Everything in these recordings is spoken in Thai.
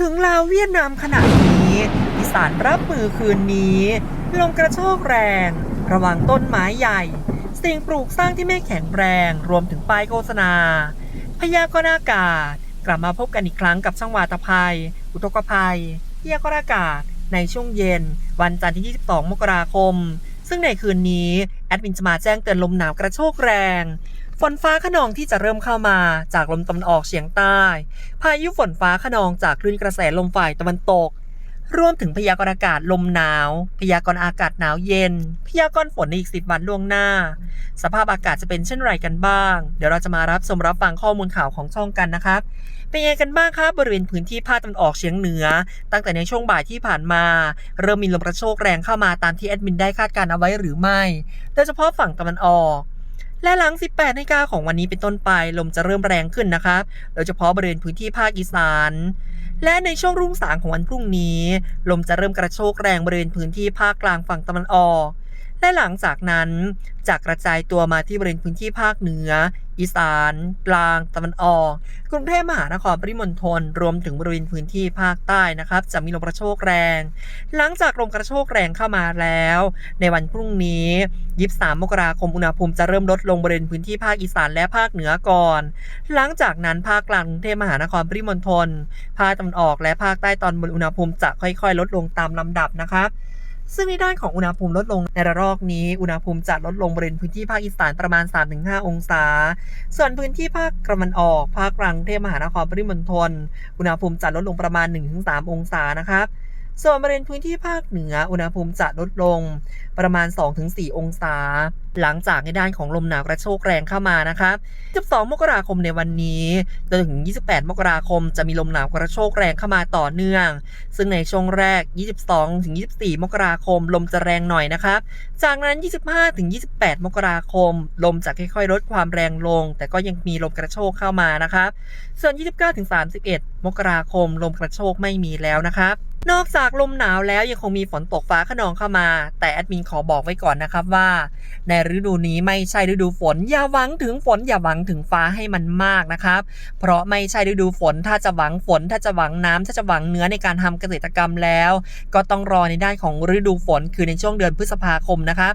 ถึงลาวเวียดนามขนาดนี้อีสานรับมือคืนนี้ ลมกระโชกแรง ระวังต้นไม้ใหญ่ สิ่งปลูกสร้างที่ไม่แข็งแรงรวมถึงป้ายโฆษณา พยากรณ์อากาศ กลับมาพบกันอีกครั้งกับช่างวาตภัย อุทกภัย พยากรณ์อากาศ ในช่วงเย็น วันจันทร์ที่ 22 มกราคม ซึ่งในคืนนี้ แอดมินจะมาแจ้งเตือนลมหนาวกระโชกแรง ฝนฟ้าขนองที่จะเริ่มเข้ามาจากลมตะวันออกเฉียงใต้ พายุฝนฟ้าขนองจากคลื่นกระแสลมฝ่ายตะวันตก รวมถึงพยากรณ์อากาศลมหนาว พยากรณ์อากาศหนาวเย็น พยากรณ์ฝนในอีกสิบวันล่วงหน้า สภาพอากาศจะเป็นเช่นไรกันบ้าง เดี๋ยวเราจะมารับชมรับฟังข้อมูลข่าวของช่องกันนะครับเป็นยังไงกันบ้างครับบริเวณพื้นที่ภาคตะวันออกเฉียงเหนือ ตั้งแต่ในช่วงบ่ายที่ผ่านมา เริ่มมีลมกระโชกแรงเข้ามาตามที่แอดมินได้คาดการณ์เอาไว้หรือไม่ โดยเฉพาะฝั่งตะวันออก และหลัง 18นาฬิกาของวันนี้เป็นต้นไปลมจะเริ่มแรงขึ้นนะครับโดยเฉพาะบริเวณพื้นที่ภาคอีสานและในช่วงรุ่งสางของวันพรุ่งนี้ ลมจะเริ่มกระโชกแรงบริเวณพื้นที่ภาคกลางฝั่งตะวันออก และหลังจากนั้นจะกระจายตัวมาที่บริเวณพื้นที่ภาคเหนือ อีสาน กลางตะวันออก กรุงเทพมหานครปริมณฑลรวมถึงบริเวณพื้นที่ภาคใต้นะครับ จะมีลมกระโชกแรง หลังจากลมกระโชกแรงเข้ามาแล้ว ในวันพรุ่งนี้23มกราคมอุณหภูมิจะเริ่มลดลงบริเวณพื้นที่ภาคอีสานและภาคเหนือก่อน หลังจากนั้นภาคกลางกรุงเทพมหานครปริมณฑลภาคตะวันออกและภาคใต้ตอนบนอุณหภูมิจะค่อยๆ ลดลงตามลำดับนะครับ ซึ่งในด้านของอุณหภูมิลดลงในระลอกนี้ อุณหภูมิจะลดลงบริเวณพื้นที่ภาคอีสานประมาณ 3-5 องศา ส่วนพื้นที่ภาคกระมันออก ภาคกลางเทพมหานครปริมณฑลอุณหภูมิจะลดลงประมาณ 1-3 องศานะครับส่วนบริเวณพื้นที่ภาคเหนืออุณหภูมิจะลดลงประมาณ 2-4 องศา หลังจากในด้านของลมหนาวกระโชกแรงเข้ามานะครับ12 มกราคมในวันนี้จนถึง 28 มกราคมจะมีลมหนาวกระโชกแรงเข้ามาต่อเนื่อง ซึ่งในช่วงแรก 22 ถึง 24 มกราคม ลมจะแรงหน่อยนะครับ จากนั้น 25 ถึง 28 มกราคม ลมจะค่อยๆ ลดความแรงลง แต่ก็ยังมีลมกระโชกเข้ามานะครับ ส่วน 29 ถึง 31 มกราคม ลมกระโชกไม่มีแล้วนะครับ นอกจากลมหนาวแล้วยังคงมีฝนตกฟ้าขนองเข้ามา แต่แอดมินขอบอกไว้ก่อนนะครับว่า ในฤดูนี้ไม่ใช่ฤดูฝน อย่าหวังถึงฝนอย่าหวังถึงฟ้าให้มันมากนะครับ เพราะไม่ใช่ฤดูฝนถ้าจะหวังฝน ถ้าจะหวังน้ำถ้าจะหวังเนื้อในการทำเกษตรกรรมแล้ว ก็ต้องรอในด้านของฤดูฝนคือในช่วงเดือนพฤษภาคมนะครับ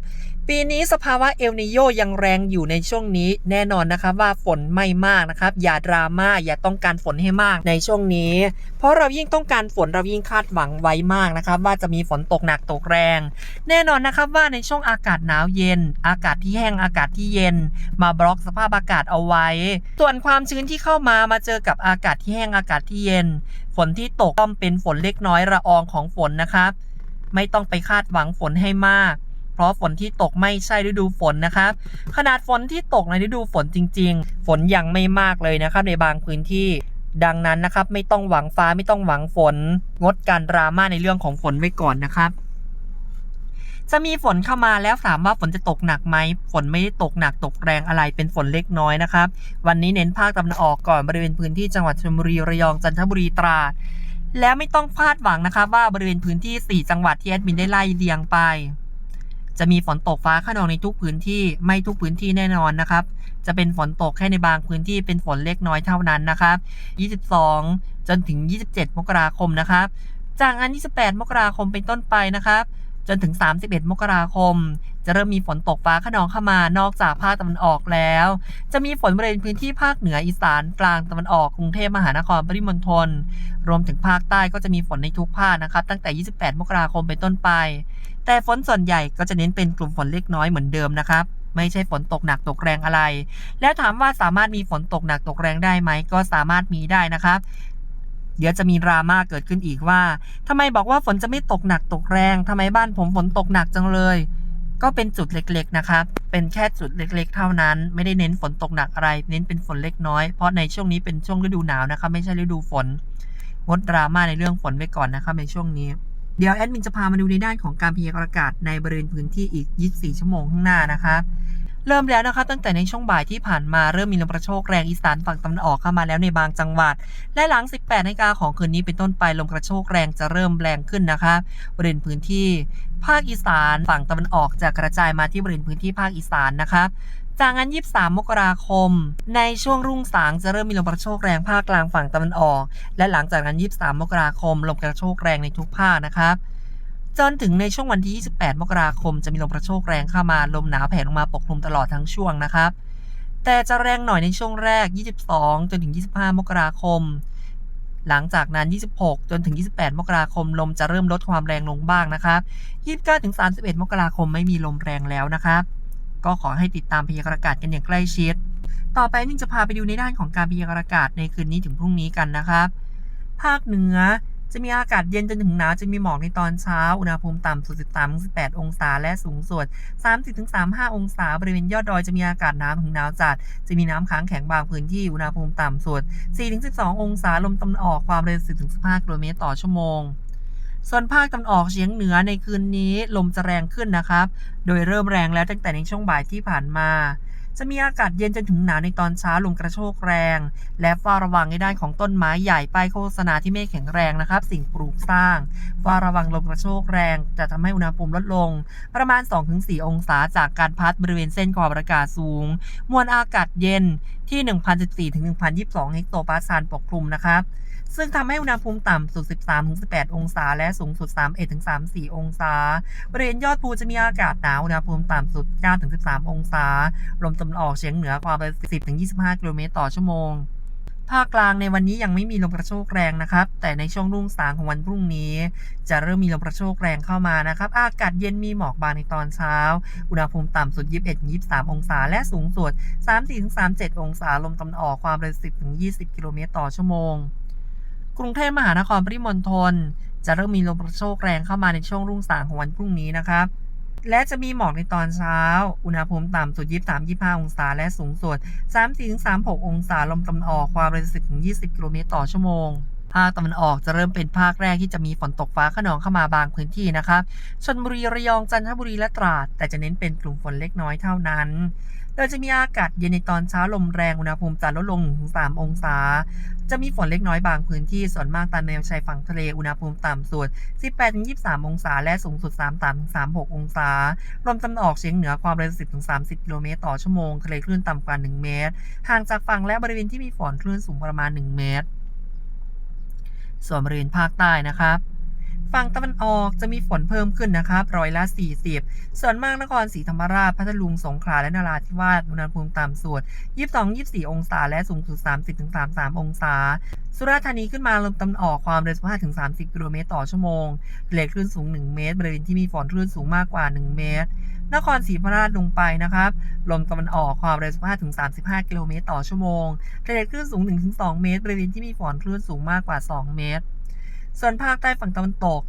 ปีนี้สภาวะเอลนิโยยังแรงอยู่ในช่วงนี้ แน่นอนนะครับว่าฝนไม่มากนะครับ อย่าดราม่าอย่าต้องการฝนให้มากในช่วงนี้ เพราะเรายิ่งต้องการฝนเรายิ่งคาดหวังไว้มากนะครับ ว่าจะมีฝนตกหนักตกแรง แน่นอนนะครับว่าในช่วงอากาศหนาวเย็น อากาศที่แห้งอากาศที่เย็น มาบล็อกสภาพอากาศเอาไว้ ส่วนความชื้นที่เข้ามามาเจอกับอากาศที่แห้งอากาศที่เย็น ฝนที่ตกต้องเป็นฝนเล็กน้อยละอองของฝนนะครับ ไม่ต้องไปคาดหวังฝนให้มาก ราะฝนที่ตกไม่ใช่ฤดูฝนนะครับขนาดฝนที่ตกในฤดูฝนจริง ๆ ฝนยังไม่มากเลยนะครับในบางพื้นที่ดังนั้นนะครับไม่ต้องหวังฟ้าไม่ต้องหวังฝน งดการดราม่าในเรื่องของฝนไว้ก่อนนะครับจะมีฝนเข้ามาแล้วถามว่าฝนจะตกหนักไหมฝนไม่ได้ตกหนักตกแรงอะไรเป็นฝนเล็กน้อยนะครับ วันนี้เน้นภาคตะวันออกก่อนบริเวณพื้นที่จังหวัดชลบุรีระยองจันทบุรีตราดแล้วไม่ต้องพลาดหวังนะครับว่าบริเวณพื้นที่ 4 จังหวัดที่แอดมินได้ไล่เรียงไป จะมีฝนตกฟ้าขนองในทุกพื้นที่ไม่ทุกพื้นที่แน่นอนนะครับ จะเป็นฝนตกแค่ในบางพื้นที่เป็นฝนเล็กน้อยเท่านั้นนะครับ 22 จนถึง 27 มกราคมนะครับ จากนั้น 28 มกราคมเป็นต้นไปนะครับ จนถึง 31 มกราคม จะเริ่มมีฝนตกฟ้าขนองเข้ามานอกจากภาคตะวันออกแล้ว จะมีฝนบริเวณพื้นที่ภาคเหนืออีสานกลางตะวันออกกรุงเทพมหานครปริมณฑลรวมถึงภาคใต้ก็จะมีฝนในทุกภาคนะครับ ตั้งแต่ 28 มกราคมเป็นต้นไป แต่ฝนส่วนใหญ่ก็จะเน้นเป็นกลุ่มฝนเล็กน้อยเหมือนเดิมนะครับไม่ใช่ฝนตกหนักตกแรงอะไร แล้วถามว่าสามารถมีฝนตกหนักตกแรงได้ไหม ก็สามารถมีได้นะครับ เดี๋ยวจะมีดราม่าเกิดขึ้นอีกว่าทำไมบอกว่าฝนจะไม่ตกหนักตกแรงทำไมบ้านผมฝนตกหนักจังเลย ก็เป็นจุดเล็กๆนะคะ เป็นแค่จุดเล็กๆ เท่านั้น ไม่ได้เน้นฝนตกหนักอะไร เน้นเป็นฝนเล็กน้อย เพราะในช่วงนี้เป็นช่วงฤดูหนาวนะคะ ไม่ใช่ฤดูฝน งดดราม่าในเรื่องฝนไว้ก่อนนะคะในช่วงนี้ เดี๋ยวแอดมินจะพามาดูในด้านของการพยากรณ์อากาศในบริเวณพื้นที่อีก 24 ชั่วโมงข้างหน้านะครับ เริ่มแล้วนะครับตั้งแต่ในช่วงบ่ายที่ผ่านมาเริ่มมีลมกระโชกแรงอีสานฝั่งตะวันออกเข้ามาแล้วในบางจังหวัด และหลัง 18นาฬิกาของคืนนี้เป็นต้นไปลมกระโชกแรงจะเริ่มแรงขึ้นนะครับริเวณพื้นที่ ภาคอีสานฝั่งตะวันออกจะกระจายมาที่บริเวณพื้นที่ภาคอีสานนะครับจากนั้น 23 มกราคม ในช่วงรุ่งสางจะเริ่มมีลมกระโชกแรงภาคกลางฝั่งตะวันออก และหลังจากนั้น 23 มกราคม ลมกระโชกแรงในทุกภาคนะครับ จนถึงในช่วงวันที่ 28 มกราคม จะมีลมกระโชกแรงเข้ามา ลมหนาวแผ่ลงมาปกคลุมตลอดทั้งช่วงนะครับ แต่จะแรงหน่อยในช่วงแรก 22 จนถึง 25 มกราคม หลังจากนั้น 26 จนถึง 28 มกราคม ลมจะเริ่มลดความแรงลงบ้างนะครับ29ถึง31 มกราคมไม่มีลมแรงแล้วนะครับ ก็ขอให้ติดตามพยากรณ์อากาศกันอย่างใกล้ชิด ต่อไปนิ่งจะพาไปดูในด้านของการพยากรณ์อากาศในคืนนี้ถึงพรุ่งนี้กันนะครับ ภาคเหนือ จะมีอากาศเย็นจนถึงหนาวจะมีหมอกในตอนเช้า อุณหภูมิต่ำสุด 13-18 องศา และสูงสุด 30-35 องศา บริเวณยอดดอยจะมีอากาศหนาวถึงหนาวจัด จะมีน้ำค้างแข็งบางพื้นที่ อุณหภูมิต่ำสุด 4-12 องศา ลมตะวันออก ความเร็ว 10-15 กิโลเมตรต่อชั่วโมงส่วนภาคตะวันออกเฉียงเหนือในคืนนี้ลมจะแรงขึ้นนะครับ โดยเริ่มแรงแล้วตั้งแต่ในช่วงบ่ายที่ผ่านมา จะมีอากาศเย็นจนถึงหนาวในตอนเช้าลมกระโชกแรง และเฝ้าระวังในด้านของต้นไม้ใหญ่ป้ายโฆษณาที่ไม่แข็งแรงนะครับ สิ่งปลูกสร้างเฝ้าระวังลมกระโชกแรง จะทำให้อุณหภูมิลดลง ประมาณ 2-4 องศาจากการพัดบริเวณเส้นความอากาศสูง มวลอากาศเย็นที่ 1,014ถึง1,022 เฮกโตปาสคาลปกคลุมนะครับ ซึ่งทำให้อุณหภูมิต่ำสุด 13-18 องศา และสูงสุด 31-34 องศา บริเวณยอดภูจะมีอากาศหนาวอุณหภูมิต่ำสุด 9-13 องศา ลมตะวันออกเฉียงเหนือความเร็ว10-25 กิโลเมตรต่อชั่วโมงภาคกลางในวันนี้ยังไม่มีลมกระโชกแรงนะครับ แต่ในช่วงรุ่งสางของวันพรุ่งนี้ จะเริ่มมีลมกระโชกแรงเข้ามานะครับ อากาศเย็นมีหมอกบางในตอนเช้า อุณหภูมิต่ำสุด 21-23 องศา และสูงสุด 34-37 องศา ลมตะวันออกความเร็ว 10-20 กิโลเมตรต่อชั่วโมง กรุงเทพมหานครปริมณฑลจะเริ่มมีลมกระโชกแรงเข้ามาในช่วงรุ่งสางของวันพรุ่งนี้นะครับ และจะมีหมอกในตอนเช้า อุณหภูมิต่ำสุด 23-25 องศา และสูงสุด 34-36 องศา ลมตะวันออกความเร็ว 10-20 กิโลเมตรต่อชั่วโมงภาคตะวันออกจะเริ่มเป็นภาคแรกที่จะมีฝนตกฟ้าขนองเข้ามาบางพื้นที่นะครับชลบุรีระยองจันทบุรีและตราด แต่จะเน้นเป็นกลุ่มฝนเล็กน้อยเท่านั้น โดยจะมีอากาศเย็นในตอนเช้าลมแรงอุณหภูมิจะลดลงถึง3 องศา จะมีฝนเล็กน้อยบางพื้นที่ส่วนมากตามแนวชายฝั่งทะเลอุณหภูมิต่ำสุด 18-23 องศา และสูงสุด 33-36 องศา ลมตะวันออกเฉียงเหนือความเร็ว 10-30 กิโลเมตรต่อชั่วโมงทะเลคลื่นต่ำกว่า 1 เมตร ห่างจากฝั่งและบริเวณที่มีฝนคลื่นสูงประมาณ 1 เมตร ส่วนบริเวณภาคใต้นะครับ ฝั่งตะวันออกจะมีฝนเพิ่มขึ้นนะครับร้อยละ 40 ส่วนมากนครศรีธรรมราช พัทลุง สงขลา และนราธิวาส อุณหภูมิต่ำสุด 22-24 องศา และสูงสุด 30-33 องศา สุราษฎร์ธานีขึ้นมาลมตะวันออกความเร็ว 15-30 กิโลเมตรต่อชั่วโมงทะเลคลื่นสูง 1 เมตร บริเวณที่มีฝนคลื่นสูงมากกว่า 1 เมตร นครศรีธรรมราชลงไปนะครับ ลมตะวันออกความเร็ว 15-35 กิโลเมตรต่อชั่วโมงทะเลคลื่นสูง 1-2 เมตร บริเวณที่มีฝนคลื่นสูงมากกว่า 2 เมตร ส่วนภาคใต้ฝั่งตะวันตก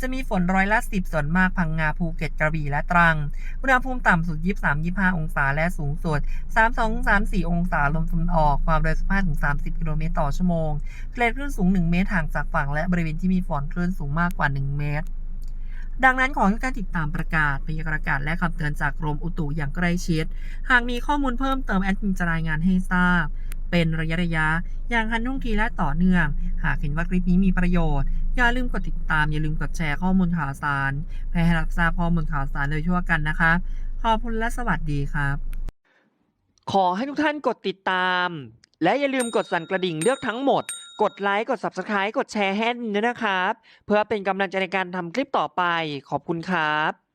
จะมีฝนร้อยละ10 ส่วนมากพังงาภูเก็ตกระบี่และตรัง อุณหภูมิต่ำสุด 23-25 องศาและสูงสุด 32-34 องศาลมตะวันออก ความเร็ว 15-30 กิโลเมตรต่อชั่วโมงทะเลคลื่นสูง 1 เมตรห่างจากฝั่งและบริเวณที่มีฝนคลื่นสูงมากกว่า 1 เมตรดังนั้นขอให้กานติดตามประกาศพยากรณ์อากาศและคำเตือนจากกรมอุตุอย่างใกล้ชิด หากมีข้อมูลเพิ่มเติมแอดมินจะรายงานให้ทราบ เป็นระยะระยะ อย่างทันท่วงทีและต่อเนื่อง หากเห็นว่าคลิปนี้มีประโยชน์ อย่าลืมกดติดตาม อย่าลืมกดแชร์ข้อมูลข่าวสารเพื่อให้รับทราบข้อมูลข่าวสารโดยทั่วกันนะคะ ขอบคุณและสวัสดีครับ ขอให้ทุกท่านกดติดตาม และอย่าลืมกดสั่นกระดิ่งเลือกทั้งหมด กดไลค์กด Subscribe กดแชร์ให้ด้วยนะครับ เพื่อเป็นกำลังใจในการทำคลิปต่อไป ขอบคุณครับ